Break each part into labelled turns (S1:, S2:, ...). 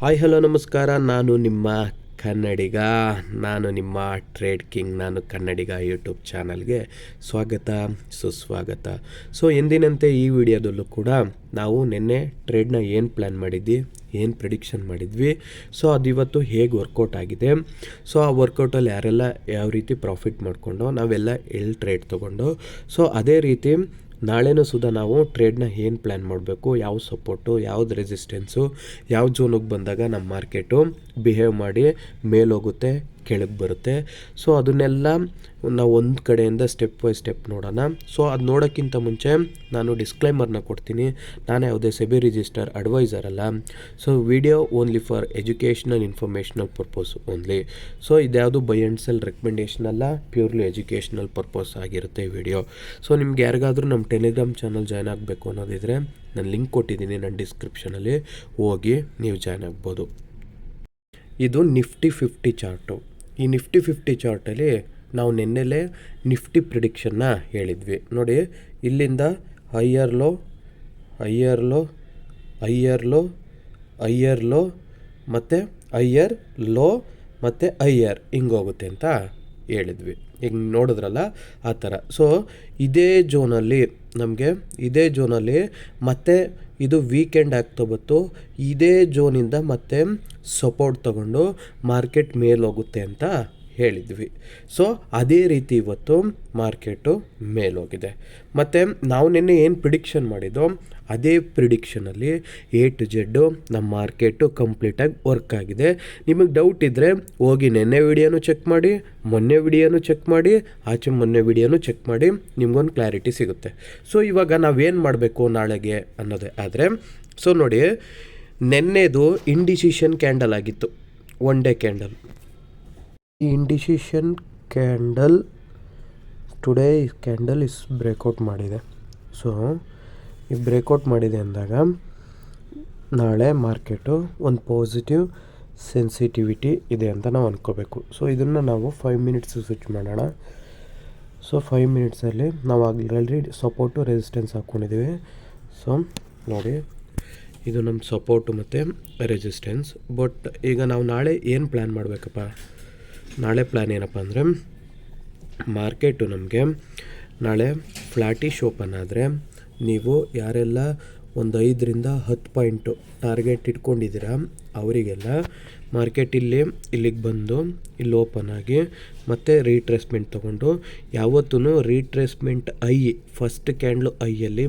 S1: Hi hello ನಮಸ್ಕಾರ. ನಾನು ನಿಮ್ಮ ಕನ್ನಡಿಗ. ನಾನು ನಿಮ್ಮ ಟ್ರೇಡ್ ಕಿಂಗ್ ನಾನು ಕನ್ನಡಿಗ ಯೂಟ್ಯೂಬ್ ಚಾನಲ್ಗೆ ಸ್ವಾಗತ, ಸುಸ್ವಾಗತ. ಸೊ ಎಂದಿನಂತೆ ಈ ವಿಡಿಯೋದಲ್ಲೂ ಕೂಡ ನಾವು ನಿನ್ನೆ ಟ್ರೇಡ್ನ ಏನು ಪ್ಲ್ಯಾನ್ ಮಾಡಿದ್ವಿ, ಏನು ಪ್ರಿಡಿಕ್ಷನ್ ಮಾಡಿದ್ವಿ. ಸೊ ಅದು ಇವತ್ತು ಹೇಗೆ ವರ್ಕೌಟ್ ಆಗಿದೆ. ಸೊ ಆ ವರ್ಕೌಟಲ್ಲಿ ಯಾರೆಲ್ಲ ಯಾವ ರೀತಿ ಪ್ರಾಫಿಟ್ ಮಾಡಿಕೊಂಡು, ನಾವೆಲ್ಲ ಎಲ್ಲಿ ಟ್ರೇಡ್ ತೊಗೊಂಡು. ಸೊ ಅದೇ ರೀತಿ ನಾಳೆನೂ ಸುಧಾ ನಾವು ಟ್ರೇಡ್ನ ಏನು ಪ್ಲ್ಯಾನ್ ಮಾಡಬೇಕು, ಯಾವ ಸಪೋರ್ಟು ಯಾವ್ದು ರೆಸಿಸ್ಟೆನ್ಸು ಯಾವ ಜೋನಿಗೆ ಬಂದಾಗ ನಮ್ಮ ಮಾರ್ಕೆಟು ಬಿಹೇವ್ ಮಾಡಿ ಮೇಲೋಗುತ್ತೆ ಕೆಳಗೆ ಬರುತ್ತೆ. ಸೊ ಅದನ್ನೆಲ್ಲ ನಾವು ಒಂದು ಕಡೆಯಿಂದ ಸ್ಟೆಪ್ ಬೈ ಸ್ಟೆಪ್ ನೋಡೋಣ. ಸೊ ಅದು ನೋಡೋಕ್ಕಿಂತ ಮುಂಚೆ ನಾನು ಡಿಸ್ಕ್ಲೈಮರ್ನ ಕೊಡ್ತೀನಿ. ನಾನು ಯಾವುದೇ ಸೆಬಿ ರಿಜಿಸ್ಟರ್ ಅಡ್ವೈಸರ್ ಅಲ್ಲ. So video only for educational informational purpose only so ಇದ್ಯಾವುದು ಬೈ ಆ್ಯಂಡ್ ಸೆಲ್ ರೆಕಮೆಂಡೇಷನ್ ಅಲ್ಲ ಪ್ಯೂರ್ಲಿ ಎಜುಕೇಷನಲ್ ಪರ್ಪಸ್ ಆಗಿರುತ್ತೆ ವಿಡಿಯೋ ಸೊ ನಿಮ್ಗೆ ಯಾರಿಗಾದರೂ ನಮ್ಮ ಟೆಲಿಗ್ರಾಮ್ ಚಾನಲ್ ಜಾಯ್ನ್ ಆಗಬೇಕು ಅನ್ನೋದಿದ್ರೆ ನಾನು ಲಿಂಕ್ ಕೊಟ್ಟಿದ್ದೀನಿ ನನ್ನ ಡಿಸ್ಕ್ರಿಪ್ಷನಲ್ಲಿ ಹೋಗಿ ನೀವು ಜಾಯ್ನ್ ಆಗ್ಬೋದು. ಇದು ನಿಫ್ಟಿ ಫಿಫ್ಟಿ ಚಾರ್ಟು ಈ ನಿಫ್ಟಿ ಫಿಫ್ಟಿ ಚಾರ್ಟಲ್ಲಿ ನಾವು ನಿನ್ನೆಲೇ ನಿಫ್ಟಿ ಪ್ರಿಡಿಕ್ಷನ್ನ ಹೇಳಿದ್ವಿ. ನೋಡಿ, ಇಲ್ಲಿಂದ higher low higher low higher low higher low ಮತ್ತು ಹೈಯರ್ ಲೋ ಮತ್ತು ಹೈಯರ್ ಹಿಂಗೋಗುತ್ತೆ ಅಂತ ಹೇಳಿದ್ವಿ. ಈಗ ನೋಡಿದ್ರಲ್ಲ ಆ ಥರ. ಸೊ ಇದೇ ಜೋನಲ್ಲಿ ನಮಗೆ ಇದೇ ಜೋನಲ್ಲಿ ಮತ್ತೆ ಇದು ವೀಕೆಂಡ್ ಆಗ್ತಾ ಇದೇ ಜೋನಿಂದ ಮತ್ತೆ ಸಪೋರ್ಟ್ ತಗೊಂಡು ಮಾರ್ಕೆಟ್ ಮೇಲೋಗುತ್ತೆ ಅಂತ ಹೇಳಿದ್ವಿ. ಸೊ ಅದೇ ರೀತಿ ಇವತ್ತು ಮಾರ್ಕೆಟು ಮೇಲೋಗಿದೆ. ಮತ್ತು ನಾವು ನಿನ್ನೆ ಏನು ಪ್ರಿಡಿಕ್ಷನ್ ಮಾಡಿದ್ದೋ ಅದೇ ಪ್ರಿಡಿಕ್ಷನಲ್ಲಿ ಎ ಟು ಜೆಡ್ಡು ನಮ್ಮ ಮಾರ್ಕೆಟು ಕಂಪ್ಲೀಟಾಗಿ ವರ್ಕ್ ಆಗಿದೆ. ನಿಮಗೆ ಡೌಟ್ ಇದ್ದರೆ ಹೋಗಿ ನೆನ್ನೆ ವಿಡಿಯೋನು ಚೆಕ್ ಮಾಡಿ, ಮೊನ್ನೆ ವಿಡಿಯೋನು ಚೆಕ್ ಮಾಡಿ, ಆಚೆ ಮೊನ್ನೆ ವಿಡಿಯೋನು ಚೆಕ್ ಮಾಡಿ, ನಿಮ್ಗೊಂದು ಕ್ಲಾರಿಟಿ ಸಿಗುತ್ತೆ. ಸೊ ಇವಾಗ ನಾವೇನು ಮಾಡಬೇಕು ನಾಳೆಗೆ ಅನ್ನೋದೇ ಆದರೆ ಸೊ ನೋಡಿ, ನೆನ್ನೆದು ಇಂಡಿಸಿಷನ್ ಕ್ಯಾಂಡಲ್ ಆಗಿತ್ತು. One day candle indecision candle today candle is breakout ಮಾಡಿದೆ. ಸೊ ಈ ಬ್ರೇಕೌಟ್ ಮಾಡಿದೆ ಅಂದಾಗ ನಾಳೆ ಮಾರ್ಕೆಟು ಒಂದು ಪಾಸಿಟಿವ್ ಸೆನ್ಸಿಟಿವಿಟಿ ಇದೆ ಅಂತ ನಾವು ಅಂದ್ಕೋಬೇಕು ಸೊ ಇದನ್ನು ನಾವು ಫೈವ್ ಮಿನಿಟ್ಸ್ ಸ್ವಿಚ್ ಮಾಡೋಣ. ಸೊ ಫೈವ್ ಮಿನಿಟ್ಸಲ್ಲಿ ನಾವು ಆಲ್ರೆಡಿ ಸಪೋರ್ಟು ರೆಸಿಸ್ಟೆನ್ಸ್ ಹಾಕ್ಕೊಂಡಿದ್ದೀವಿ ಸೊ ನೋಡಿ, ಇದು ನಮ್ಮ ಸಪೋರ್ಟು ಮತ್ತು ರೆಸಿಸ್ಟೆನ್ಸ್ ಬಟ್ ಈಗ ನಾವು ನಾಳೆ ಏನು ಪ್ಲ್ಯಾನ್ ಮಾಡಬೇಕಪ್ಪ? ನಾಳೆ ಪ್ಲ್ಯಾನ್ ಏನಪ್ಪ ಅಂದರೆ ಮಾರ್ಕೆಟು ನಮಗೆ ನಾಳೆ ಫ್ಲ್ಯಾಟಿಶ್ ಓಪನ್ ಆದರೆ ನೀವು ಯಾರೆಲ್ಲ ಒಂದು ಐದರಿಂದ ಹತ್ತು ಪಾಯಿಂಟು ಟಾರ್ಗೆಟ್ ಇಟ್ಕೊಂಡಿದ್ದೀರಾ, ಅವರಿಗೆಲ್ಲ ಮಾರ್ಕೆಟ್ ಇಲ್ಲಿ, ಇಲ್ಲಿಗೆ ಬಂದು ಇಲ್ಲಿ ಓಪನ್ ಆಗಿ ಮತ್ತೆ ರೀಟ್ರೇಸ್ಮೆಂಟ್ ತೊಗೊಂಡು ಯಾವತ್ತೂ ರೀಟ್ರೇಸ್ಮೆಂಟ್ ಐ ಫಸ್ಟ್ ಕ್ಯಾಂಡ್ಲು ಐಯಲ್ಲಿ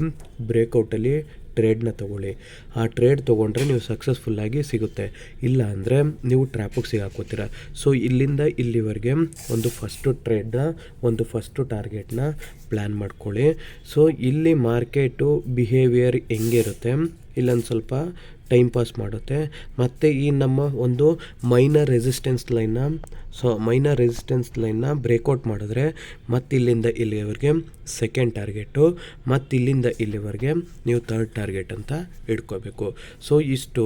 S1: ಬ್ರೇಕೌಟಲ್ಲಿ ಟ್ರೇಡ್ನ ತೊಗೊಳ್ಳಿ. ಆ ಟ್ರೇಡ್ ತೊಗೊಂಡ್ರೆ ನೀವು ಸಕ್ಸಸ್ಫುಲ್ಲಾಗಿ ಸಿಗುತ್ತೆ. ಇಲ್ಲ ಅಂದರೆ ನೀವು ಟ್ರ್ಯಾಪಿಗೆ ಸಿಗಾಕೋತೀರ. ಸೊ ಇಲ್ಲಿಂದ ಇಲ್ಲಿವರೆಗೆ ಒಂದು ಫಸ್ಟು ಟ್ರೇಡ್ನ ಒಂದು ಫಸ್ಟು ಟಾರ್ಗೆಟ್ನ ಪ್ಲ್ಯಾನ್ ಮಾಡ್ಕೊಳ್ಳಿ. ಸೊ ಇಲ್ಲಿ ಮಾರ್ಕೆಟು ಬಿಹೇವಿಯರ್ ಹೆಂಗಿರುತ್ತೆ? ಇಲ್ಲೊಂದು ಸ್ವಲ್ಪ ಟೈಮ್ ಪಾಸ್ ಮಾಡುತ್ತೆ. ಮತ್ತು ಈ ನಮ್ಮ ಒಂದು ಮೈನರ್ ರೆಸಿಸ್ಟೆನ್ಸ್ ಲೈನ್ನ ಸೊ ಮೈನರ್ ರೆಸಿಸ್ಟೆನ್ಸ್ ಲೈನ್ನ ಬ್ರೇಕೌಟ್ ಮಾಡಿದ್ರೆ ಮತ್ತು ಇಲ್ಲಿಂದ ಇಲ್ಲಿವರೆಗೆ ಸೆಕೆಂಡ್ ಟಾರ್ಗೆಟು ಮತ್ತು ಇಲ್ಲಿಂದ ಇಲ್ಲಿವರೆಗೆ ನೀವು ಥರ್ಡ್ ಟಾರ್ಗೆಟ್ ಅಂತ ಇಟ್ಕೋಬೇಕು. ಸೊ ಇಷ್ಟು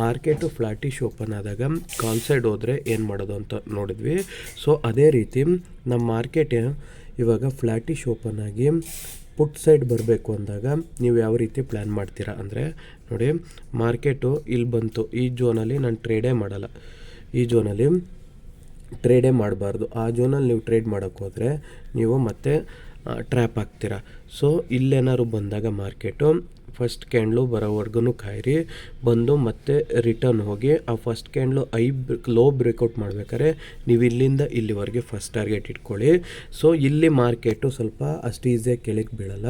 S1: ಮಾರ್ಕೆಟು ಫ್ಲಾಟಿಶ್ ಓಪನ್ ಆದಾಗ ಕಾಲ್ ಸೈಡ್ ಹೋದರೆ ಏನು ಮಾಡೋದು ಅಂತ ನೋಡಿದ್ವಿ. ಸೊ ಅದೇ ರೀತಿ ನಮ್ಮ ಮಾರ್ಕೆಟ್ ಇವಾಗ ಫ್ಲ್ಯಾಟಿಶ್ ಓಪನ್ ಆಗಿ ಪುಟ್ ಸೈಡ್ ಬರಬೇಕು ಅಂದಾಗ ನೀವು ಯಾವ ರೀತಿ ಪ್ಲ್ಯಾನ್ ಮಾಡ್ತೀರಾ ಅಂದರೆ ನೋಡಿ, ಮಾರ್ಕೆಟು ಇಲ್ಲಿ ಬಂತು. ಈ ಜೋನಲ್ಲಿ ನಾನು ಟ್ರೇಡೇ ಮಾಡಲ್ಲ. ಈ ಜೋನಲ್ಲಿ ಟ್ರೇಡೇ ಮಾಡಬಾರ್ದು. ಆ ಜೋನಲ್ಲಿ ನೀವು ಟ್ರೇಡ್ ಮಾಡೋಕ್ಕೆ ಹೋದರೆ ನೀವು ಮತ್ತೆ ಟ್ರ್ಯಾಪ್ ಆಗ್ತೀರಾ. ಸೊ, ಇಲ್ಲೇನಾದ್ರು ಬಂದಾಗ ಮಾರ್ಕೆಟು ಫಸ್ಟ್ ಕ್ಯಾಂಡ್ಲು ಬರೋವರೆಗೂ ಕಾಯಿರಿ, ಬಂದು ಮತ್ತೆ ರಿಟರ್ನ್ ಹೋಗಿ, ಆ first candle high low breakout ಮಾಡ್ಬೇಕಾದ್ರೆ ನೀವು ಇಲ್ಲಿಂದ ಇಲ್ಲಿವರೆಗೆ ಫಸ್ಟ್ ಟಾರ್ಗೆಟ್ ಇಟ್ಕೊಳ್ಳಿ. ಸೊ ಇಲ್ಲಿ ಮಾರ್ಕೆಟು ಸ್ವಲ್ಪ ಅಷ್ಟು ಈಸಿಯಾಗಿ ಕೆಳಗೆ ಬೀಳಲ್ಲ.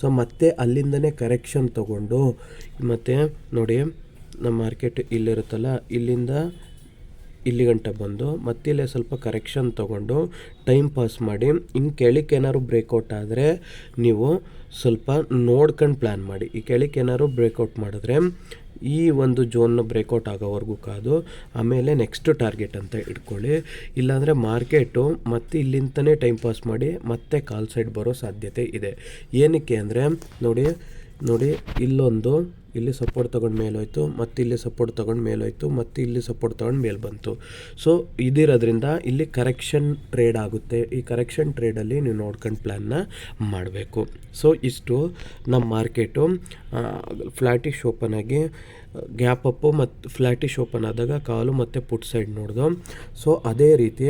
S1: ಸೊ ಮತ್ತೆ ಅಲ್ಲಿಂದನೇ ಕರೆಕ್ಷನ್ ತೊಗೊಂಡು, ಮತ್ತು ನೋಡಿ, ನಮ್ಮ ಮಾರ್ಕೆಟ್ ಇಲ್ಲಿರುತ್ತಲ್ಲ, ಇಲ್ಲಿಂದ ಇಲ್ಲಿ ಗಂಟ ಬಂದು ಮತ್ತಿಲ್ಲೇ ಸ್ವಲ್ಪ ಕರೆಕ್ಷನ್ ತೊಗೊಂಡು ಟೈಮ್ ಪಾಸ್ ಮಾಡಿ. ಇನ್ನು ಕೆಳಕ್ಕೆ ಏನಾದ್ರು ಬ್ರೇಕೌಟ್ ಆದರೆ ನೀವು ಸ್ವಲ್ಪ ನೋಡ್ಕೊಂಡು ಪ್ಲ್ಯಾನ್ ಮಾಡಿ. ಈ ಕೆಳಕ್ಕೆ ಏನಾದ್ರು ಬ್ರೇಕೌಟ್ ಮಾಡಿದ್ರೆ ಈ ಒಂದು ಜೋನ್ನ ಬ್ರೇಕೌಟ್ ಆಗೋವರೆಗೂ ಕಾದು ಆಮೇಲೆ ನೆಕ್ಸ್ಟ್ ಟಾರ್ಗೆಟ್ ಅಂತ ಇಟ್ಕೊಳ್ಳಿ. ಇಲ್ಲಾಂದರೆ ಮಾರ್ಕೆಟು ಮತ್ತೆ ಇಲ್ಲಿಂದನೇ ಟೈಮ್ ಪಾಸ್ ಮಾಡಿ ಮತ್ತೆ ಕಾಲ್ ಸೈಡ್ ಬರೋ ಸಾಧ್ಯತೆ ಇದೆ. ಏನಕ್ಕೆ ಅಂದರೆ ನೋಡಿ ನೋಡಿ ಇಲ್ಲೊಂದು ಇಲ್ಲಿ ಸಪೋರ್ಟ್ ತೊಗೊಂಡು ಮೇಲೋಯ್ತು ಮತ್ತು ಇಲ್ಲಿ ಸಪೋರ್ಟ್ ತೊಗೊಂಡು ಮೇಲೋಯ್ತು ಮತ್ತು ಇಲ್ಲಿ ಸಪೋರ್ಟ್ ತೊಗೊಂಡು ಮೇಲೆ ಬಂತು. ಸೊ ಇದಿರೋದ್ರಿಂದ ಇಲ್ಲಿ ಕರೆಕ್ಷನ್ ಟ್ರೇಡ್ ಆಗುತ್ತೆ. ಈ ಕರೆಕ್ಷನ್ ಟ್ರೇಡಲ್ಲಿ ನೀವು ನೋಡ್ಕೊಂಡು ಪ್ಲ್ಯಾನ್ನ ಮಾಡಬೇಕು. ಸೊ ಇಷ್ಟು ನಮ್ಮ ಮಾರ್ಕೆಟು ಫ್ಲ್ಯಾಟಿಶ್ ಓಪನ್ ಆಗಿ ಗ್ಯಾಪ್ ಅಪ್ಪು ಮತ್ತು ಫ್ಲ್ಯಾಟಿಶ್ ಓಪನ್ ಆದಾಗ ಕಾಲು ಮತ್ತು ಪುಟ್ ಸೈಡ್ ನೋಡ್ದು. ಸೊ ಅದೇ ರೀತಿ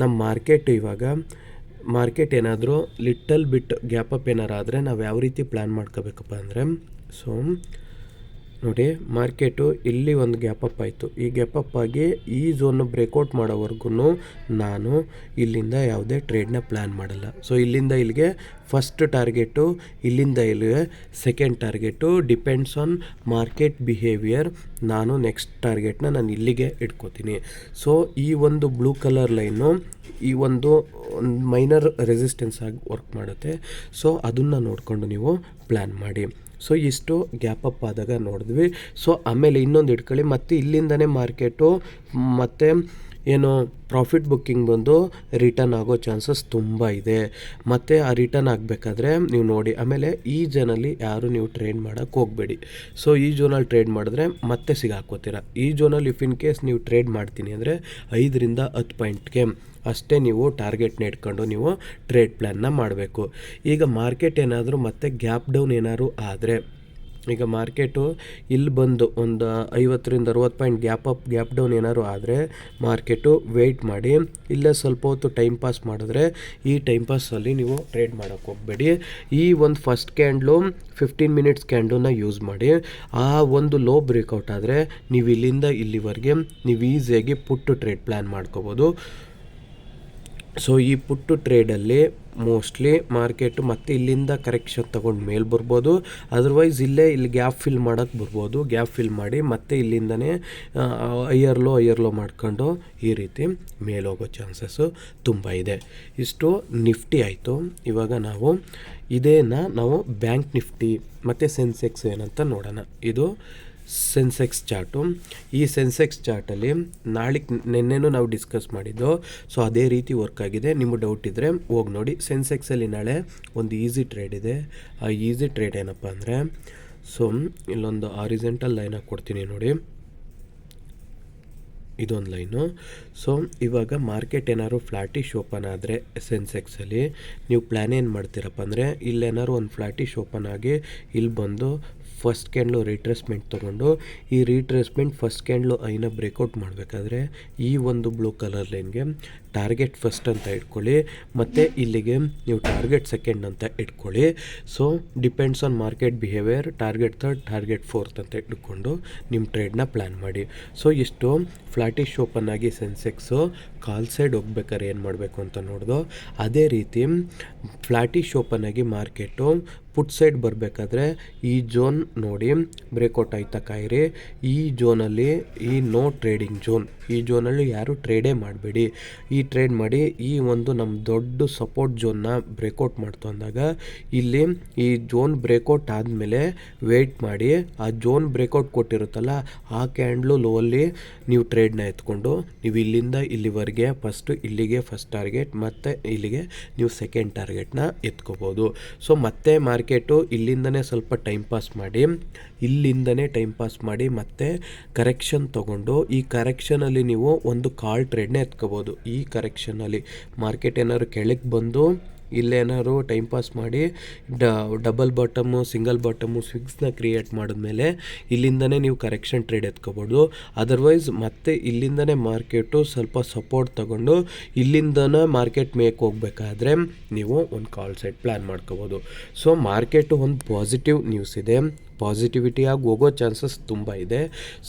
S1: ನಮ್ಮ ಮಾರ್ಕೆಟ್ ಇವಾಗ ಮಾರ್ಕೆಟ್ ಏನಾದರೂ ಲಿಟಲ್ ಬಿಟ್ ಗ್ಯಾಪ್ ಅಪ್ ಏನಾರು ಆದರೆ ನಾವು ಯಾವ ರೀತಿ ಪ್ಲ್ಯಾನ್ ಮಾಡ್ಕೋಬೇಕಪ್ಪ ಅಂದರೆ ಸೊ ನೋಡಿ, ಮಾರ್ಕೆಟು ಇಲ್ಲಿ ಒಂದು ಗ್ಯಾಪ್ ಅಪ್ ಆಯಿತು. ಈ ಗ್ಯಾಪ್ ಅಪ್ ಆಗಿ ಈ ಝೋನ್ ಬ್ರೇಕ್ಔಟ್ ಮಾಡೋವರೆಗೂ ನಾನು ಇಲ್ಲಿಂದ ಯಾವುದೇ ಟ್ರೇಡ್ನ ಪ್ಲ್ಯಾನ್ ಮಾಡಲ್ಲ. ಸೊ, ಇಲ್ಲಿಂದ ಇಲ್ಲಿಗೆ ಫಸ್ಟ್ ಟಾರ್ಗೆಟು, ಇಲ್ಲಿಂದ ಇಲ್ಲಿಗೆ second target depends on market behaviour. ನಾನು ನೆಕ್ಸ್ಟ್ ಟಾರ್ಗೆಟ್ನ ನಾನು ಇಲ್ಲಿಗೆ ಇಟ್ಕೋತೀನಿ. ಸೊ, ಈ ಒಂದು ಬ್ಲೂ ಕಲರ್ ಲೈನು ಈ ಒಂದು ಮೈನರ್ ರೆಸಿಸ್ಟೆನ್ಸ್ ಆಗಿ ವರ್ಕ್ ಮಾಡುತ್ತೆ. ಸೊ, ಅದನ್ನು ನೋಡಿಕೊಂಡು ನೀವು ಪ್ಲ್ಯಾನ್ ಮಾಡಿ. ಸೊ ಇಷ್ಟು ಗ್ಯಾಪ್ ಅಪ್ ಆದಾಗ ನೋಡಿದ್ವಿ. ಸೊ ಆಮೇಲೆ ಇನ್ನೊಂದು ಇಟ್ಕೊಳ್ಳಿ. ಮತ್ತು ಇಲ್ಲಿಂದನೇ ಮಾರ್ಕೆಟು ಮತ್ತು ಏನು ಪ್ರಾಫಿಟ್ ಬುಕ್ಕಿಂಗ್ ಬಂದು ರಿಟರ್ನ್ ಆಗೋ ಚಾನ್ಸಸ್ ತುಂಬ ಇದೆ. ಮತ್ತು ಆ ರಿಟರ್ನ್ ಆಗಬೇಕಾದ್ರೆ ನೀವು ನೋಡಿ, ಆಮೇಲೆ ಈ ಜೋನಲ್ಲಿ ಯಾರು ನೀವು ಟ್ರೇಡ್ ಮಾಡೋಕ್ಕೆ ಹೋಗಬೇಡಿ. ಸೊ ಈ ಜೋನಲ್ಲಿ ಟ್ರೇಡ್ ಮಾಡಿದ್ರೆ ಮತ್ತೆ ಸಿಗಾಕೋತೀರ ಈ ಜೋನಲ್ಲಿ ಇಫ್ ಇನ್ ಕೇಸ್ ನೀವು ಟ್ರೇಡ್ ಮಾಡ್ತೀನಿ ಅಂದರೆ ಐದರಿಂದ ಹತ್ತು ಪಾಯಿಂಟ್ಗೆ ಅಷ್ಟೇ ನೀವು ಟಾರ್ಗೆಟ್ನ ಇಟ್ಕೊಂಡು ನೀವು ಟ್ರೇಡ್ ಪ್ಲ್ಯಾನ್ನ ಮಾಡಬೇಕು. ಈಗ ಮಾರ್ಕೆಟ್ ಏನಾದರೂ ಮತ್ತೆ ಗ್ಯಾಪ್ ಡೌನ್ ಏನಾದರೂ ಆದರೆ ಈಗ ಮಾರ್ಕೆಟು ಇಲ್ಲಿ ಬಂದು ಒಂದು ಐವತ್ತರಿಂದ ಅರುವತ್ತು point gap up, gap down ಏನಾದ್ರು ಆದರೆ ಮಾರ್ಕೆಟು ವೆಯ್ಟ್ ಮಾಡಿ, ಇಲ್ಲೇ ಸ್ವಲ್ಪ ಹೊತ್ತು ಟೈಮ್ ಪಾಸ್ ಮಾಡಿದ್ರೆ ಈ ಟೈಮ್ ಪಾಸಲ್ಲಿ ನೀವು ಟ್ರೇಡ್ ಮಾಡೋಕ್ಕೆ ಹೋಗಬೇಡಿ. ಈ ಒಂದು ಫಸ್ಟ್ ಕ್ಯಾಂಡ್ಲು ಫಿಫ್ಟೀನ್ ಮಿನಿಟ್ಸ್ ಕ್ಯಾಂಡಲ್ನ ಯೂಸ್ ಮಾಡಿ. ಆ ಒಂದು ಲೋ ಬ್ರೇಕೌಟ್ ಆದರೆ ನೀವು ಇಲ್ಲಿಂದ ಇಲ್ಲಿವರೆಗೆ ನೀವು ಈಸಿಯಾಗಿ ಪುಟ್ಟು ಟ್ರೇಡ್ ಪ್ಲ್ಯಾನ್ ಮಾಡ್ಕೋಬೋದು. ಸೊ ಈ ಪುಟ್ಟು ಟ್ರೇಡಲ್ಲಿ ಮೋಸ್ಟ್ಲಿ ಮಾರ್ಕೆಟು ಮತ್ತು ಇಲ್ಲಿಂದ ಕರೆಕ್ಷನ್ ತೊಗೊಂಡು ಮೇಲೆ ಬರ್ಬೋದು. ಅದರ್ವೈಸ್ ಇಲ್ಲೇ ಇಲ್ಲಿ ಗ್ಯಾಪ್ ಫಿಲ್ ಮಾಡೋಕ್ಕೆ ಬರ್ಬೋದು. ಗ್ಯಾಪ್ ಫಿಲ್ ಮಾಡಿ ಮತ್ತೆ ಇಲ್ಲಿಂದನೇ ಐಯರ್ ಲೋ ಐಯರ್ ಲೋ ಮಾಡ್ಕೊಂಡು ಈ ರೀತಿ ಮೇಲೆ ಹೋಗೋ ಚಾನ್ಸಸ್ಸು ತುಂಬ ಇದೆ. ಇಷ್ಟು ನಿಫ್ಟಿ ಆಯಿತು. ಇವಾಗ ನಾವು ಇದೇನ ನಾವು ಬ್ಯಾಂಕ್ ನಿಫ್ಟಿ ಮತ್ತು ಸೆನ್ಸೆಕ್ಸ್ ಏನಂತ ನೋಡೋಣ. ಇದು ಸೆನ್ಸೆಕ್ಸ್ ಚಾರ್ಟು ಈ ಸೆನ್ಸೆಕ್ಸ್ ಚಾರ್ಟಲ್ಲಿ ನಾಳೆ ನಿನ್ನೆನೂ ನಾವು ಡಿಸ್ಕಸ್ ಮಾಡಿದ್ದು. ಸೊ ಅದೇ ರೀತಿ ವರ್ಕ್ ಆಗಿದೆ. ನಿಮಗೆ ಡೌಟ್ ಇದ್ದರೆ ಹೋಗಿ ನೋಡಿ. ಸೆನ್ಸೆಕ್ಸಲ್ಲಿ ನಾಳೆ ಒಂದು ಈಸಿ ಟ್ರೇಡ್ ಇದೆ. ಆ ಈಸಿ ಟ್ರೇಡ್ ಏನಪ್ಪ ಅಂದರೆ ಸೊ ಇಲ್ಲೊಂದು ಆರಿಜೆಂಟಲ್ ಲೈನ್ ಕೊಡ್ತೀನಿ ನೋಡಿ. ಇದೊಂದು ಲೈನು ಸೊ ಇವಾಗ ಮಾರ್ಕೆಟ್ ಏನಾದ್ರು ಫ್ಲಾಟಿಶ್ ಓಪನ್ ಆದರೆ ಸೆನ್ಸೆಕ್ಸಲ್ಲಿ ನೀವು ಪ್ಲ್ಯಾನ್ ಏನು ಮಾಡ್ತೀರಪ್ಪ ಅಂದರೆ, ಇಲ್ಲೇನಾದ್ರು ಒಂದು ಫ್ಲಾಟಿಶ್ ಓಪನ್ ಆಗಿ ಇಲ್ಲಿ ಬಂದು ಫಸ್ಟ್ ಕ್ಯಾಂಡ್ಲು ರಿಟ್ರೇಸ್ಮೆಂಟ್ ತೊಗೊಂಡು, ಈ ರಿಟ್ರೇಸ್ಮೆಂಟ್ ಫಸ್ಟ್ ಕ್ಯಾಂಡ್ಲು ಐನ ಬ್ರೇಕೌಟ್ ಮಾಡಬೇಕಾದ್ರೆ ಈ ಒಂದು ಬ್ಲೂ ಕಲರ್ ಲೈನ್ಗೆ ಟಾರ್ಗೆಟ್ ಫಸ್ಟ್ ಅಂತ ಇಟ್ಕೊಳ್ಳಿ, ಮತ್ತು ಇಲ್ಲಿಗೆ ನೀವು ಟಾರ್ಗೆಟ್ ಸೆಕೆಂಡ್ ಅಂತ ಇಟ್ಕೊಳ್ಳಿ. So depends on market behaviour target third target fourth ಅಂತ ಇಟ್ಕೊಂಡು ನಿಮ್ಮ ಟ್ರೇಡ್ನ ಪ್ಲ್ಯಾನ್ ಮಾಡಿ. ಸೊ ಇಷ್ಟು ಫ್ಲಾಟಿಶ್ ಓಪನ್ ಆಗಿ ಸೆನ್ಸೆಕ್ಸು ಕಾಲ್ ಸೈಡ್ ಹೋಗ್ಬೇಕಾದ್ರೆ ಏನು ಮಾಡಬೇಕು ಅಂತ ನೋಡ್ದು. ಅದೇ ರೀತಿ ಫ್ಲಾಟಿಶ್ ಓಪನ್ ಆಗಿ ಮಾರ್ಕೆಟು ಪುಟ್ ಸೈಡ್ ಬರಬೇಕಾದ್ರೆ ಈ ಜೋನ್ ನೋಡಿ ಬ್ರೇಕೌಟ್ ಆಯ್ತಾ ಕಾಯಿರಿ. ಈ ಜೋನಲ್ಲಿ ಈ ನೋ ಟ್ರೇಡಿಂಗ್ ಜೋನ್ ಈ ಜೋನಲ್ಲಿ ಯಾರು ಟ್ರೇಡೇ ಮಾಡಬೇಡಿ. ಈ ಟ್ರೇಡ್ ಮಾಡಿ ಈ ಒಂದು ನಮ್ಮ ದೊಡ್ಡ ಸಪೋರ್ಟ್ ಜೋನ್ನ ಬ್ರೇಕೌಟ್ ಮಾಡ್ತು ಅಂದಾಗ ಇಲ್ಲಿ ಈ ಜೋನ್ ಬ್ರೇಕೌಟ್ ಆದಮೇಲೆ ವೆಯ್ಟ್ ಮಾಡಿ ಆ ಜೋನ್ ಬ್ರೇಕೌಟ್ ಕೊಟ್ಟಿರುತ್ತಲ್ಲ ಆ ಕ್ಯಾಂಡ್ಲು ಲೋಲ್ಲಿ ನೀವು ಟ್ರೇಡ್ನ ಎತ್ಕೊಂಡು ನೀವು ಇಲ್ಲಿಂದ ಇಲ್ಲಿವರೆಗೆ ಫಸ್ಟು ಇಲ್ಲಿಗೆ ಫಸ್ಟ್ ಟಾರ್ಗೆಟ್ ಮತ್ತು ಇಲ್ಲಿಗೆ ನೀವು ಸೆಕೆಂಡ್ ಟಾರ್ಗೆಟ್ನ ಎತ್ಕೋಬೋದು. ಸೊ ಮತ್ತೆ ಮಾರ್ಕೆಟು ಇಲ್ಲಿಂದನೇ ಸ್ವಲ್ಪ ಟೈಮ್ ಪಾಸ್ ಮಾಡಿ ಇಲ್ಲಿಂದನೇ ಟೈಮ್ ಪಾಸ್ ಮಾಡಿ ಮತ್ತೆ ಕರೆಕ್ಷನ್ ತೊಗೊಂಡು ಈ ಕರೆಕ್ಷನಲ್ಲಿ ನೀವು ಒಂದು ಕಾಲ್ ಟ್ರೇಡ್ನೇ ಎತ್ಕೋಬೋದು. ಈ ಕರೆಕ್ಷನಲ್ಲಿ ಮಾರ್ಕೆಟ್ ಏನಾದ್ರು ಕೆಳಗೆ ಬಂದು ಇಲ್ಲೇನಾದ್ರು ಟೈಮ್ ಪಾಸ್ ಮಾಡಿ ಡ ಡಬಲ್ ಬಾಟಮು ಸಿಂಗಲ್ ಬಾಟಮು ಸ್ವಿಗ್ಸ್ನ ಕ್ರಿಯೇಟ್ ಮಾಡಿದ್ಮೇಲೆ ಇಲ್ಲಿಂದನೇ ನೀವು ಕರೆಕ್ಷನ್ ಟ್ರೇಡ್ ಎತ್ಕೋಬೋದು. ಅದರ್ವೈಸ್ ಮತ್ತೆ ಇಲ್ಲಿಂದನೇ ಮಾರ್ಕೆಟು ಸ್ವಲ್ಪ ಸಪೋರ್ಟ್ ತಗೊಂಡು ಇಲ್ಲಿಂದನೇ ಮಾರ್ಕೆಟ್ ಮೇಕ್ ಹೋಗ್ಬೇಕಾದ್ರೆ ನೀವು ಒಂದು ಕಾಲ್ ಸೈಡ್ ಪ್ಲ್ಯಾನ್ ಮಾಡ್ಕೋಬೋದು. ಸೊ ಮಾರ್ಕೆಟು ಒಂದು ಪಾಸಿಟಿವ್ ನ್ಯೂಸ್ ಇದೆ. ಪಾಸಿಟಿವಿಟಿಯಾಗಿ ಹೋಗೋ ಚಾನ್ಸಸ್ ತುಂಬ ಇದೆ.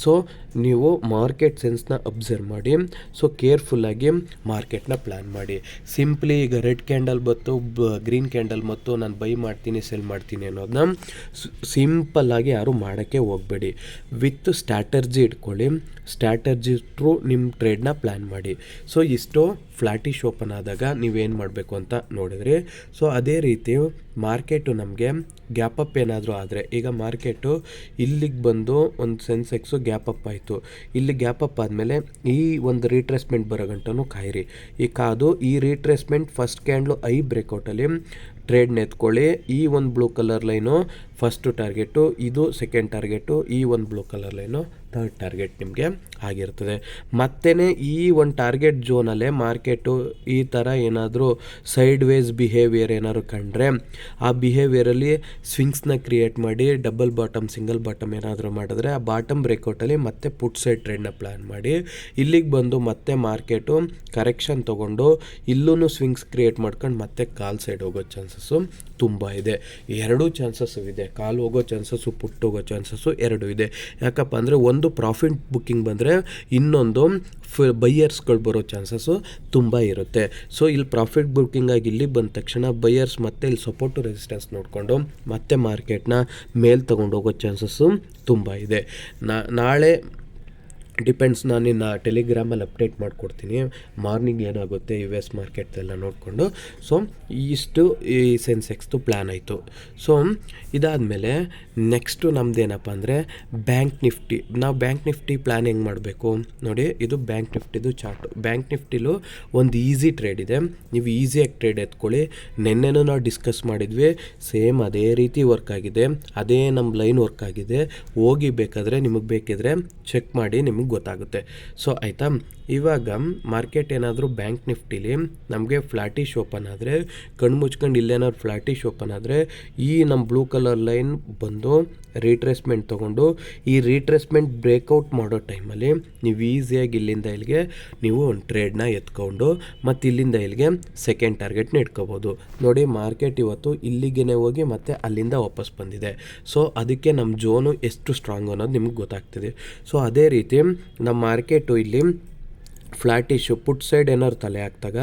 S1: ಸೊ ನೀವು ಮಾರ್ಕೆಟ್ ಸೆನ್ಸ್ನ ಅಬ್ಸರ್ವ್ ಮಾಡಿ. ಸೊ ಕೇರ್ಫುಲ್ಲಾಗಿ ಮಾರ್ಕೆಟ್ನ ಪ್ಲ್ಯಾನ್ ಮಾಡಿ. ಸಿಂಪ್ಲಿ ಈಗ ರೆಡ್ ಕ್ಯಾಂಡಲ್ ಮತ್ತು ಗ್ರೀನ್ ಕ್ಯಾಂಡಲ್ ಮತ್ತು ನಾನು ಬೈ ಮಾಡ್ತೀನಿ ಸೆಲ್ ಮಾಡ್ತೀನಿ ಅನ್ನೋದನ್ನ ಸಿಂಪಲ್ಲಾಗಿ ಯಾರು ಮಾಡೋಕ್ಕೆ ಹೋಗಬೇಡಿ. ವಿತ್ ಸ್ಟ್ರಾಟರ್ಜಿ ಇಟ್ಕೊಳ್ಳಿ. ಸ್ಟ್ರಾಟರ್ಜಿ ಟ್ರೂ ನಿಮ್ಮ ಟ್ರೇಡ್ನ ಪ್ಲ್ಯಾನ್ ಮಾಡಿ. ಸೊ ಇಷ್ಟು ಫ್ಲ್ಯಾಟಿಶ್ ಓಪನ್ ಆದಾಗ ನೀವೇನು ಮಾಡಬೇಕು ಅಂತ ನೋಡಿದ್ರಿ ಸೊ ಅದೇ ರೀತಿ ಮಾರ್ಕೆಟು ನಮಗೆ ಗ್ಯಾಪ್ ಅಪ್ ಏನಾದರೂ ಆದರೆ, ಈಗ ಮಾರ್ಕೆಟು ಇಲ್ಲಿಗೆ ಬಂದು ಒಂದು ಸೆನ್ಸೆಕ್ಸು ಗ್ಯಾಪ್ ಅಪ್ ಆಯಿತು. ಇಲ್ಲಿ ಗ್ಯಾಪ್ ಅಪ್ ಆದಮೇಲೆ ಈ ಒಂದು ರೀಟ್ರೇಸ್ಮೆಂಟ್ ಬರೋ ಗಂಟನೂ ಕಾಯಿರಿ. ಈ ಕಾದು ಈ ರೀಟ್ರೇಸ್ಮೆಂಟ್ ಫಸ್ಟ್ ಕ್ಯಾಂಡ್ಲು ಐ ಬ್ರೇಕೌಟಲ್ಲಿ ಟ್ರೇಡ್ನ ಎತ್ಕೊಳ್ಳಿ ಈ ಒಂದು blue colour line first target ಇದು ಸೆಕೆಂಡ್ ಟಾರ್ಗೆಟು ಈ ಒಂದು blue colour line third target ನಿಮಗೆ ಆಗಿರ್ತದೆ. ಮತ್ತೇ ಈ ಒಂದು ಟಾರ್ಗೆಟ್ ಜೋನಲ್ಲೇ ಮಾರ್ಕೆಟು ಈ ಥರ ಏನಾದರೂ ಸೈಡ್ ವೇಸ್ ಬಿಹೇವಿಯರ್ ಏನಾದ್ರು ಕಂಡ್ರೆ ಆ ಬಿಹೇವಿಯರಲ್ಲಿ ಸ್ವಿಂಗ್ಸ್ನ ಕ್ರಿಯೇಟ್ ಮಾಡಿ ಡಬಲ್ ಬಾಟಮ್ ಸಿಂಗಲ್ ಬಾಟಮ್ ಏನಾದರೂ ಮಾಡಿದ್ರೆ ಆ ಬಾಟಮ್ ಬ್ರೇಕೌಟಲ್ಲಿ ಮತ್ತೆ ಪುಟ್ ಸೈಡ್ ಟ್ರೆಂಡ್ನ ಪ್ಲ್ಯಾನ್ ಮಾಡಿ ಇಲ್ಲಿಗೆ ಬಂದು ಮತ್ತೆ ಮಾರ್ಕೆಟು ಕರೆಕ್ಷನ್ ತೊಗೊಂಡು ಇಲ್ಲೂ ಸ್ವಿಂಗ್ಸ್ ಕ್ರಿಯೇಟ್ ಮಾಡ್ಕೊಂಡು ಮತ್ತೆ ಕಾಲ್ ಸೈಡ್ ಹೋಗೋ ಚಾನ್ಸಸ್ಸು ತುಂಬ ಇದೆ. ಎರಡೂ ಚಾನ್ಸಸ್ಸು ಇದೆ. ಕಾಲು ಹೋಗೋ ಚಾನ್ಸಸ್ಸು ಪುಟ್ ಹೋಗೋ ಚಾನ್ಸಸ್ಸು ಎರಡು ಇದೆ. ಯಾಕಪ್ಪ ಅಂದರೆ ಒಂದು ಪ್ರಾಫಿಟ್ ಬುಕ್ಕಿಂಗ್ ಬಂದರೆ ಇನ್ನೊಂದು ಫ ಬೈಯರ್ಸ್ಗಳು ಬರೋ ಚಾನ್ಸಸ್ಸು ತುಂಬ ಇರುತ್ತೆ. ಸೊ ಇಲ್ಲಿ ಪ್ರಾಫಿಟ್ ಬುಕ್ಕಿಂಗ್ ಆಗಿ ಇಲ್ಲಿ ಬಂದ ತಕ್ಷಣ ಬೈಯರ್ಸ್ ಮತ್ತೆ ಇಲ್ಲಿ ಸಪೋರ್ಟು ರೆಸಿಸ್ಟೆನ್ಸ್ ನೋಡಿಕೊಂಡು ಮತ್ತೆ ಮಾರ್ಕೆಟ್ನ ಮೇಲೆ ತೊಗೊಂಡೋಗೋ ಚಾನ್ಸಸ್ಸು ತುಂಬ ಇದೆ. ನಾಳೆ ಡಿಪೆಂಡ್ಸ್ ನಾನು ನಿನ್ನ ಟೆಲಿಗ್ರಾಮಲ್ಲಿ ಅಪ್ಡೇಟ್ ಮಾಡಿಕೊಡ್ತೀನಿ. ಮಾರ್ನಿಂಗ್ ಏನಾಗುತ್ತೆ ಯು ಎಸ್ ಮಾರ್ಕೆಟ್ದೆಲ್ಲ ನೋಡಿಕೊಂಡು. ಸೊ ಇಷ್ಟು ಈ ಸೆನ್ಸೆಕ್ಸ್ದು ಪ್ಲ್ಯಾನ್ ಆಯಿತು. ಸೊ ಇದಾದಮೇಲೆ ನೆಕ್ಸ್ಟು ನಮ್ಮದೇನಪ್ಪ ಅಂದರೆ ಬ್ಯಾಂಕ್ ನಿಫ್ಟಿ ನಾವು ಬ್ಯಾಂಕ್ ನಿಫ್ಟಿ ಪ್ಲ್ಯಾನ್ ಹೆಂಗೆ ಮಾಡಬೇಕು? ನೋಡಿ, ಇದು ಬ್ಯಾಂಕ್ ನಿಫ್ಟಿದು ಚಾರ್ಟು ಬ್ಯಾಂಕ್ ನಿಫ್ಟಿಲು ಒಂದು ಈಸಿ ಟ್ರೇಡ್ ಇದೆ. ನೀವು ಈಸಿಯಾಗಿ ಟ್ರೇಡ್ ಎತ್ಕೊಳ್ಳಿ. ನಿನ್ನೆನೂ ನಾವು ಡಿಸ್ಕಸ್ ಮಾಡಿದ್ವಿ. ಸೇಮ್ ಅದೇ ರೀತಿ ವರ್ಕ್ ಆಗಿದೆ. ಅದೇ ನಮ್ಮ ಲೈನ್ ವರ್ಕ್ ಆಗಿದೆ. ಹೋಗಿ ಬೇಕಾದರೆ ನಿಮಗೆ ಬೇಕಿದ್ರೆ ಚೆಕ್ ಮಾಡಿ, ನಿಮಗೆ ಗೊತ್ತಾಗುತ್ತೆ. ಸೊ ಆಯಿತಾ? ಇವಾಗ ಮಾರ್ಕೆಟ್ ಏನಾದರೂ ಬ್ಯಾಂಕ್ ನಿಫ್ಟಿಲಿ ನಮಗೆ ಫ್ಲಾಟಿಶ್ ಓಪನ್ ಆದರೆ, ಕಣ್ಣು ಮುಚ್ಕೊಂಡು ಇಲ್ಲೇನಾದ್ರು ಫ್ಲಾಟಿಶ್ ಓಪನ್ ಆದರೆ, ಈ ನಮ್ಮ ಬ್ಲೂ ಕಲರ್ ಲೈನ್ ಬಂದು ರೀಟ್ರೇಸ್ಮೆಂಟ್ ತೊಗೊಂಡು, ಈ ರೀಟ್ರೇಸ್ಮೆಂಟ್ ಬ್ರೇಕೌಟ್ ಮಾಡೋ ಟೈಮಲ್ಲಿ ನೀವು ಈಸಿಯಾಗಿ ಇಲ್ಲಿಂದ ಇಲ್ಲಿಗೆ ನೀವು ಒಂದು ಟ್ರೇಡ್ನ ಎತ್ಕೊಂಡು ಮತ್ತು ಇಲ್ಲಿಂದ ಇಲ್ಲಿಗೆ ಸೆಕೆಂಡ್ ಟಾರ್ಗೆಟ್ನ ಇಟ್ಕೋಬೋದು. ನೋಡಿ ಮಾರ್ಕೆಟ್ ಇವತ್ತು ಇಲ್ಲಿಗೆ ಹೋಗಿ ಮತ್ತೆ ಅಲ್ಲಿಂದ ವಾಪಸ್ ಬಂದಿದೆ. ಸೊ ಅದಕ್ಕೆ ನಮ್ಮ ಜೋನು ಎಷ್ಟು ಸ್ಟ್ರಾಂಗ್ ಅನ್ನೋದು ನಿಮ್ಗೆ ಗೊತ್ತಾಗ್ತಿದೆ. ಸೊ ಅದೇ ರೀತಿ ನಮ್ಮ ಮಾರ್ಕೆಟು ಇಲ್ಲಿ ಫ್ಲ್ಯಾಟಿಶು ಪುಟ್ ಸೈಡ್ ಏನಾದ್ರು ತಲೆ ಹಾಕ್ದಾಗ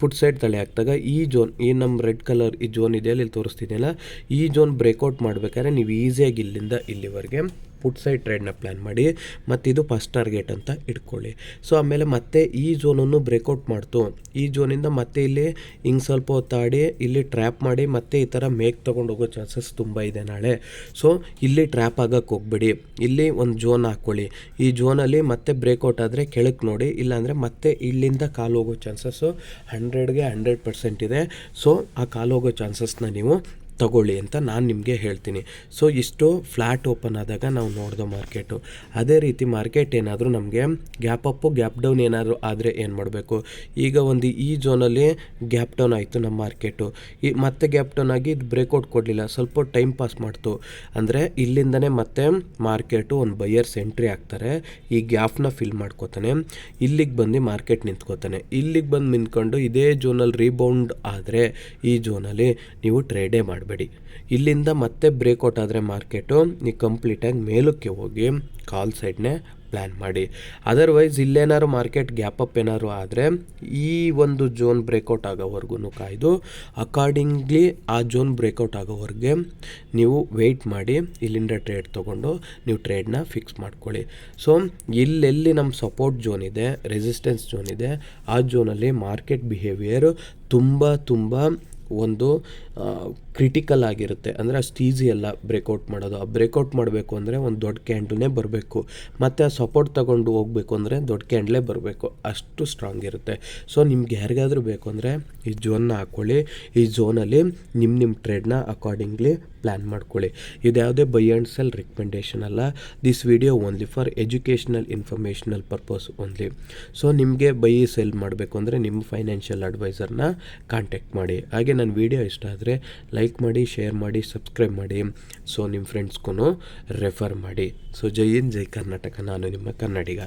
S1: ಪುಟ್ ಸೈಡ್ ತಲೆ ಹಾಕ್ದಾಗ ಈ ಜೋನ್ ಈ ನಮ್ಮ ರೆಡ್ ಕಲರ್ ಈ ಜೋನ್ ಇದೆಯಲ್ಲ ಇಲ್ಲಿ ತೋರಿಸ್ತಿದೆಯಲ್ಲ ಈ ಜೋನ್ ಬ್ರೇಕೌಟ್ ಮಾಡಬೇಕಾದ್ರೆ ನೀವು ಈಸಿಯಾಗಿ ಇಲ್ಲಿಂದ ಇಲ್ಲಿವರೆಗೆ ಪುಟ್ ಸೈಡ್ ಟ್ರೇಡ್ನ ಪ್ಲ್ಯಾನ್ ಮಾಡಿ, ಮತ್ತು ಇದು ಫಸ್ಟ್ ಟಾರ್ಗೆಟ್ ಅಂತ ಇಟ್ಕೊಳ್ಳಿ. ಸೊ ಆಮೇಲೆ ಮತ್ತೆ ಈ ಝೋನನ್ನು ಬ್ರೇಕೌಟ್ ಮಾಡ್ತು. ಈ ಝೋನಿಂದ ಮತ್ತೆ ಇಲ್ಲಿ ಹಿಂಗೆ ಸ್ವಲ್ಪ ಹೊತ್ತಾಡಿ ಇಲ್ಲಿ ಟ್ರ್ಯಾಪ್ ಮಾಡಿ, ಮತ್ತೆ ಈ ಥರ ಮೇಕ್ ತೊಗೊಂಡು ಹೋಗೋ ಚಾನ್ಸಸ್ ತುಂಬ ಇದೆ ನಾಳೆ. ಸೊ ಇಲ್ಲಿ ಟ್ರ್ಯಾಪ್ ಆಗಕ್ಕೆ ಹೋಗ್ಬೇಡಿ. ಇಲ್ಲಿ ಒಂದು ಝೋನ್ ಹಾಕ್ಕೊಳ್ಳಿ ಈ ಝೋನಲ್ಲಿ ಮತ್ತೆ ಬ್ರೇಕೌಟ್ ಆದರೆ ಕೆಳಕ್ಕೆ ನೋಡಿ, ಇಲ್ಲಾಂದರೆ ಮತ್ತೆ ಇಲ್ಲಿಂದ ಕಾಲು ಹೋಗೋ ಚಾನ್ಸಸ್ಸು ಹಂಡ್ರೆಡ್ಗೆ ಹಂಡ್ರೆಡ್ ಪರ್ಸೆಂಟ್ ಇದೆ. ಸೊ ಆ ಕಾಲು ಹೋಗೋ ಚಾನ್ಸಸ್ನ ನೀವು ತಗೊಳ್ಳಿ ಅಂತ ನಾನು ನಿಮಗೆ ಹೇಳ್ತೀನಿ. ಸೊ ಇಷ್ಟು ಫ್ಲ್ಯಾಟ್ ಓಪನ್ ಆದಾಗ ನಾವು ನೋಡಿದೋ ಮಾರ್ಕೆಟು ಅದೇ ರೀತಿ ಮಾರ್ಕೆಟ್ ಏನಾದರೂ ನಮಗೆ ಗ್ಯಾಪ್ ಅಪ್ಪು ಗ್ಯಾಪ್ ಡೌನ್ ಏನಾದರೂ ಆದರೆ ಏನು ಮಾಡಬೇಕು? ಈಗ ಒಂದು ಈ ಝೋನಲ್ಲಿ ಗ್ಯಾಪ್ ಡೌನ್ ಆಯಿತು ನಮ್ಮ ಮಾರ್ಕೆಟು ಈ ಮತ್ತೆ ಗ್ಯಾಪ್ ಡೌನ್ ಆಗಿ ಇದು ಬ್ರೇಕೌಟ್ ಕೊಡಲಿಲ್ಲ. ಸ್ವಲ್ಪ ಟೈಮ್ ಪಾಸ್ ಮಾಡ್ತು. ಅಂದರೆ ಇಲ್ಲಿಂದನೇ ಮತ್ತೆ ಮಾರ್ಕೆಟು ಒಂದು ಬೈಯರ್ಸ್ ಎಂಟ್ರಿ ಆಗ್ತಾರೆ ಈ ಗ್ಯಾಪ್ನ ಫಿಲ್ ಮಾಡ್ಕೋತಾನೆ. ಇಲ್ಲಿಗೆ ಬಂದು ಮಾರ್ಕೆಟ್ ನಿಂತ್ಕೋತಾನೆ. ಇಲ್ಲಿಗೆ ಬಂದು ನಿಂತ್ಕೊಂಡು ಇದೇ ಝೋನಲ್ಲಿ ರೀಬೌಂಡ್ ಆದರೆ ಈ ಝೋನಲ್ಲಿ ನೀವು ಟ್ರೇಡೇ ಇಲ್ಲಿಂದ ಮತ್ತೆ ಬ್ರೇಕೌಟ್ ಆದರೆ ಮಾರ್ಕೆಟು ನೀವು ಕಂಪ್ಲೀಟಾಗಿ ಮೇಲಕ್ಕೆ ಹೋಗಿ ಕಾಲ್ ಸೈಡ್ನೇ ಪ್ಲ್ಯಾನ್ ಮಾಡಿ. ಅದರ್ವೈಸ್ ಇಲ್ಲೇನಾದ್ರು ಮಾರ್ಕೆಟ್ ಗ್ಯಾಪ್ ಅಪ್ ಏನಾದ್ರು ಆದರೆ ಈ ಒಂದು ಜೋನ್ ಬ್ರೇಕೌಟ್ ಆಗೋವರೆಗೂ ಕಾಯ್ದು ಅಕಾರ್ಡಿಂಗ್ಲಿ ಆ ಜೋನ್ ಬ್ರೇಕೌಟ್ ಆಗೋವರೆಗೆ ನೀವು ವೆಯ್ಟ್ ಮಾಡಿ ಇಲ್ಲಿಂದ ಟ್ರೇಡ್ ತೊಗೊಂಡು ನೀವು ಟ್ರೇಡ್ನ ಫಿಕ್ಸ್ ಮಾಡ್ಕೊಳ್ಳಿ. ಸೊ ಇಲ್ಲೆಲ್ಲಿ ನಮ್ಮ ಸಪೋರ್ಟ್ ಜೋನ್ ಇದೆ ರೆಸಿಸ್ಟೆನ್ಸ್ ಜೋನ್ ಇದೆ, ಆ ಜೋನಲ್ಲಿ ಮಾರ್ಕೆಟ್ ಬಿಹೇವಿಯರು ತುಂಬ ತುಂಬ ಒಂದು ಕ್ರಿಟಿಕಲ್ ಆಗಿರುತ್ತೆ. ಅಂದರೆ ಅಷ್ಟು ಈಸಿ ಅಲ್ಲ ಬ್ರೇಕೌಟ್ ಮಾಡೋದು. ಆ ಬ್ರೇಕೌಟ್ ಮಾಡಬೇಕು ಅಂದರೆ ಒಂದು ದೊಡ್ಡ ಕ್ಯಾಂಡಲೇ ಬರಬೇಕು. ಮತ್ತು ಆ ಸಪೋರ್ಟ್ ತಗೊಂಡು ಹೋಗಬೇಕು ಅಂದರೆ ದೊಡ್ಡ ಕ್ಯಾಂಡ್ಲೇ ಬರಬೇಕು. ಅಷ್ಟು ಸ್ಟ್ರಾಂಗ್ ಇರುತ್ತೆ. ಸೊ ನಿಮ್ಗೆ ಯಾರಿಗಾದ್ರೂ ಬೇಕು ಅಂದರೆ ಈ ಝೋನ್ನ ಹಾಕ್ಕೊಳ್ಳಿ ಈ ಝೋನಲ್ಲಿ ನಿಮ್ಮ ನಿಮ್ಮ ಟ್ರೇಡ್ನ ಅಕಾರ್ಡಿಂಗ್ಲಿ ಪ್ಲ್ಯಾನ್ ಮಾಡ್ಕೊಳ್ಳಿ. ಇದು ಯಾವುದೇ ಬೈ ಆ್ಯಂಡ್ ಸೆಲ್ ರಿಕಮೆಂಡೇಷನ್ ಅಲ್ಲ. This video only for educational informational purpose only so ನಿಮಗೆ ಬೈ ಸೆಲ್ ಮಾಡಬೇಕು ಅಂದರೆ ನಿಮ್ಮ ಫೈನಾನ್ಷಿಯಲ್ ಅಡ್ವೈಸರ್ನ ಕಾಂಟ್ಯಾಕ್ಟ್ ಮಾಡಿ. ಹಾಗೆ ನನ್ನ ವಿಡಿಯೋ ಇಷ್ಟ ಆದರೆ ಲೈಕ್ ಮಾಡಿ ಶೇರ್ ಮಾಡಿ ಸಬ್ಸ್ಕ್ರೈಬ್ ಮಾಡಿ. ಸೊ ನಿಮ್ಮ ಫ್ರೆಂಡ್ಸ್ಗೂ ರೆಫರ್ ಮಾಡಿ. ಸೊ ಜೈ ಇನ್ ಜೈ ಕರ್ನಾಟಕ. ನಾನು ನಿಮ್ಮ ಕನ್ನಡಿಗ.